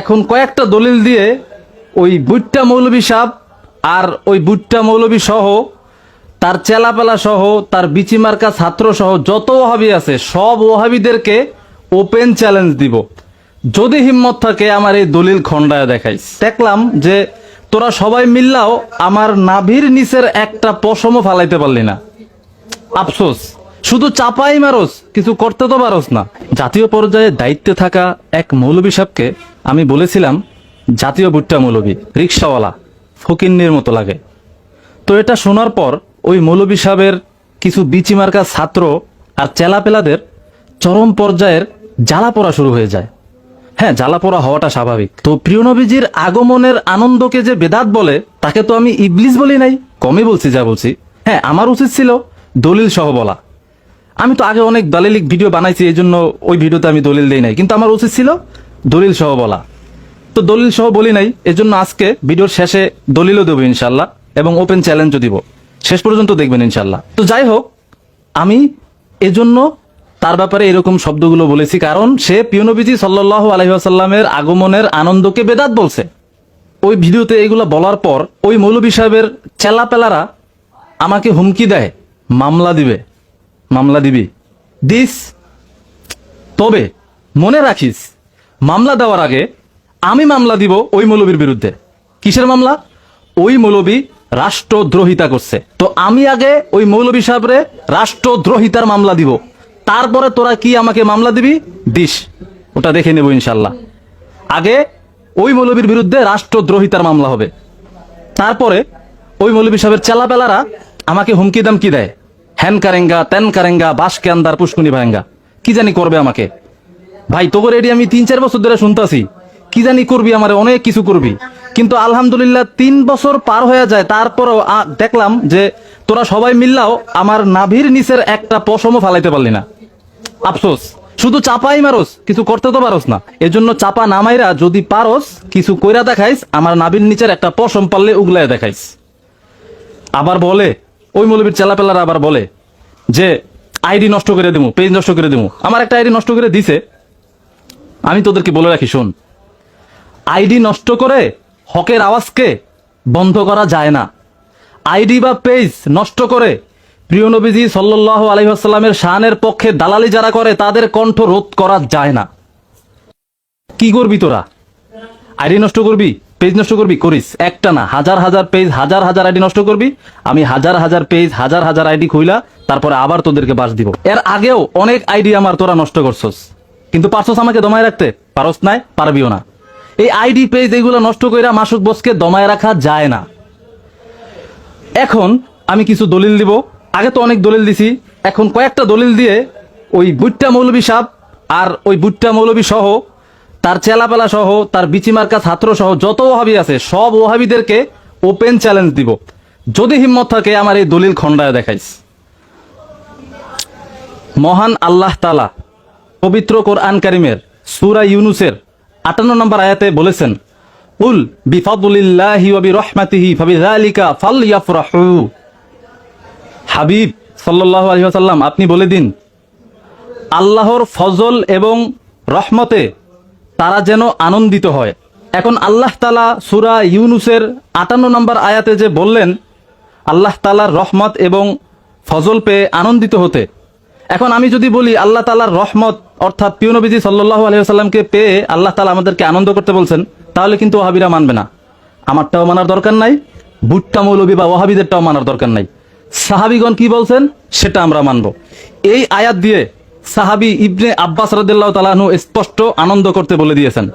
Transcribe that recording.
এখন কয়েকটা দলিল দিয়ে ওই বুট্টা মৌলবী সাহ আর ওই বুট্টা মৌলবী সহ, তার চেলাপেলা সহ, তার বিচিমার্কা ছাত্র সহ যত ওহাবি আছে, সব ওহাবিদেরকে ওপেন চ্যালেঞ্জ দিব। যদি হিম্মত থাকে আমার এই দলিল খণ্ডায় দেখাইস। দেখলাম যে তোরা সবাই মিললাও আমার নাভির নিচের একটা পশমও ফালাইতে পারলি না। আফসোস। শুধু চাপাই মারস, কিছু করতে তো পারস না। জাতীয় পর্যায়ে দায়িত্বে থাকা এক মৌলবী সাহেবকে আমি বলেছিলাম, জাতীয় বুট্টা মৌলবী রিক্সাওয়ালা, ফকিন্নির মতো লাগে। তো এটা শোনার পর ওই মৌলবী সাহেবের কিছু বিচিমার্কা ছাত্র আর চেলাপেলাদের চরম পর্যায়ের জ্বালা পড়া শুরু হয়ে যায়। হ্যাঁ জ্বালা পড়া হওয়াটা স্বাভাবিক। তো প্রিয়নবীজির আগমনের আনন্দকে যে বেদাত বলে, তাকে তো আমি ইবলিস বলি নাই, কমই বলছি যা বলছি। হ্যাঁ আমার উচিত ছিল দলিল সহ বলা। আমি তো আগে অনেক দালিলিক ভিডিও বানাইছি এই জন্য ওই ভিডিওতে আমি দলিল দেই নাই। কিন্তু আমার উচিত ছিল দলিল সহ বলা। তো দলিল সহ বলি নাই, এজন্য আজকে ভিডিওর শেষে দলিলও দেবো ইনশাল্লাহ, এবং ওপেন চ্যালেঞ্জও দিব। শেষ পর্যন্ত দেখবেন ইনশাল্লাহ। তো যাই হোক, আমি এজন্য তার ব্যাপারে এরকম শব্দগুলো বলেছি, কারণ সে পিয়নবিজি সাল্লাহ আলহিহাসাল্লামের আগমনের আনন্দকে বেদাত বলছে। ওই ভিডিওতে এগুলো বলার পর ওই মৌলবী সাহেবের চেলাপেলারা আমাকে হুমকি দেয়, মামলা দিবে, মামলা দিবি। দিস, তবে মনে রাখিস মামলা দেওয়ার আগে আমি মামলা দিব ওই মৌলবীর বিরুদ্ধে। কিসের মামলা? ওই মৌলবী রাষ্ট্রদ্রোহিতা করছে। তো আমি আগে ওই মৌলবী সাহেবরে রাষ্ট্রদ্রোহিতার মামলা দিব। তারপরে তোরা কি আমাকে মামলা দিবি? দিস। ওটা দেখে নেব ইনশাল্লাহ। আগে ওই মৌলবীর বিরুদ্ধে রাষ্ট্রদ্রোহিতার মামলা হবে। তারপরে ওই মৌলবী সাহেবের চেলাপেলারা আমাকে হুমকি দাম কি দেয়। হ্যান কারেঙ্গা তেন কারেঙ্গা বাস কে আন্দার পুষ্কুনি ভাঙ্গা। কি জানি করবে আমাকে। ভাই তোকে রেডি আমি তিন, চার বছর ধরে শুনতাছি। কি জানি করবি আমার, অনেক কিছু করবি। কিন্তু আলহামদুলিল্লাহ তিন বছর পার হয়ে যায়, তারপরও দেখলাম যে তোরা সবাই মিললাও আমার নাভির নিচের একটা পশমও ফালাইতে পারলি না। আফসোস। শুধু চাপাই মারস, কিছু করতে তো পারস না। এজন্য চাপা নামাইরা যদি পারস, কিছু কইরা দেখাইস, আমার নাভির নিচের একটা পশম পারলে উগলায় দেখাইস। আবার বলে, ওই মৌলবীর চেলাপেলারা আবার বলে যে, আইডি নষ্ট করে দেবো পেজ নষ্ট করে দেবো আমার একটা আইডি নষ্ট করে দিছে আমি তোদেরকে বলে রাখি, শোন। আইডি নষ্ট করে হকের আওয়াজকে বন্ধ করা যায় না। আইডি বা পেজ নষ্ট করে প্রিয় নবীজি সাল্লাহ আলহিহাস্লামের শানের পক্ষে দালালি যারা করে, তাদের কণ্ঠ রোধ করা যায় না। কি করবি তোরা? আইডি নষ্ট করবি? পেজ নষ্ট করবি? করিস। একটা না, হাজার হাজার পেজ হাজার হাজার আইডি নষ্ট করবি। আমি হাজার হাজার পেজ হাজার হাজার আইডি খুইলা, তারপরে আবার তোদেরকে বাস দিব। এর আগেও অনেক আইডি আমার তোরা নষ্ট করছস। কিন্তু পারছস আমাকে দমায় রাখতে, পারস নাই, পারবিও না। এই আইডি পেজ এগুলো নষ্ট কইরা মাসুক বসকে দমায় রাখা যায় না। এখন আমি কিছু দলিল দিব। আগে তো অনেক দলিল দিছি। এখন কয়েকটা দলিল দিয়ে ওই বুট্টা মৌলবী সাপ আর ওই বুট্টা মৌলবী সহ, তার চেলাপেলা সহ, তার বিচিমার্কা ছাত্র সহ যত ওহাবি আছে, সব ওহাবিদেরকে ওপেন চ্যালেঞ্জ দিব। যদি হিম্মত থাকে আমার এই দলিল খণ্ডায় দেখাইস। মহান আল্লাহ তালা পবিত্র কোরআন কারিমের সুরা ইউনুসের আটান্ন নম্বর আয়াতে বলেছেন, উল বিফাদুলিল্লাহি ওয়া বিরহমাতিহি ফাবিযালিকা ফালইয়াফরাহু। হাবিব সাল্লাল্লাহু আলাইহি ওয়াসাল্লাম, আপনি বলে দিন, আল্লাহর ফজল এবং রহমতে তারা যেন আনন্দিত হয়। এখন আল্লাহ তালা সুরা ইউনুসের আটান্ন নম্বর আয়াতে যে বললেন, আল্লাহ তালার রহমত এবং ফজল পেয়ে আনন্দিত হতে এখন আমি যদি বলি আল্লাহ তালার রহমত, অর্থাৎ পিউনবীজি সাল্লাহ আলহিহাস্লামকে পেয়ে আল্লাহ তালা আমাদেরকে আনন্দ করতে বলছেন, তাহলে কিন্তু ওহাবিরা মানবে না। আমারটাও মানার দরকার নাই, বুট্টা মৌলবী বা ওহাবিদেরটাও মানার দরকার নাই। সাহাবিগণ কি বলছেন? সেটা আমরা মানব। এই আয়াত দিয়ে সাহাবি ইবনে আব্বাস রাদিল্লাহ তালাহু স্পষ্ট আনন্দ করতে বলে দিয়েছেন।